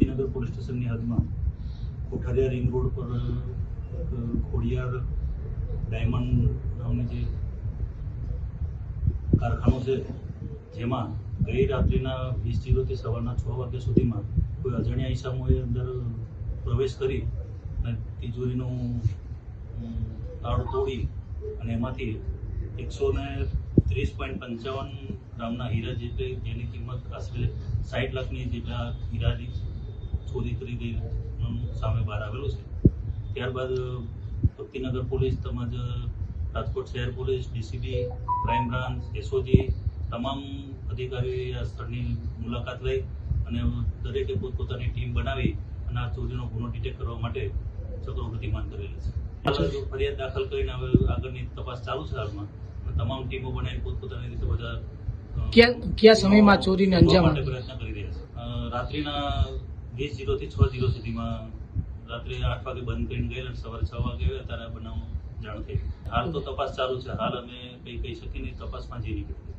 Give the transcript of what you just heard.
Bhaktinagar police સ્ટેશનની હદમાં કોઠારિયા ring road પર Khodiyar diamond નામની જે કારખાનો છે, જેમાં ગઈ રાત્રિના વીસ જીરોથી સવારના છ વાગ્યા સુધીમાં કોઈ અજાણ્યા ઈસામોએ અંદર પ્રવેશ કરી અને તિજોરીનું તાળું તોડી અને એમાંથી એકસો ને ત્રીસ પોઈન્ટ પંચાવન ગ્રામના હીરા જેટલી, જેની કિંમત આશરે સાઠ લાખની જેટલા હીરાની કરી સામે બહાર આવેલું છે. ત્યારબાદ ભક્તિનગર પોલીસ તેમજ રાજકોટ શહેર police DCB crime branch SOG તમામ અધિકારીઓએ આ સ્થળની મુલાકાત લઈ અને દરેકે પોતપોતાની ટીમ બનાવી અને આ ચોરીનો ગુનો ડિટેક્ટ કરવા માટે ચક્રો ગતિમાન કરેલી છે. ફરિયાદ દાખલ કરીને હવે આગળની તપાસ ચાલુ છે હાલમાં. તમામ ટીમો બનાવી પોતપોતાની રીતે બધા ક્યાં ક્યાં સમયમાં ચોરીને અંજામ માટે પ્રયત્ન કરી રહ્યા છે. રાત્રિના વીસ જીરોથી છ જીરો સુધીમાં રાત્રે આઠ વાગે બંધ કરીને ગયેલા સવારે છ વાગે આવ્યા, ત્યારે બનાવ જાણ થઈ હાલ તો તપાસ ચાલુ છે. હાલ અમે કંઈ કહી શકીએ નહીં. તપાસમાં જે નીકળી.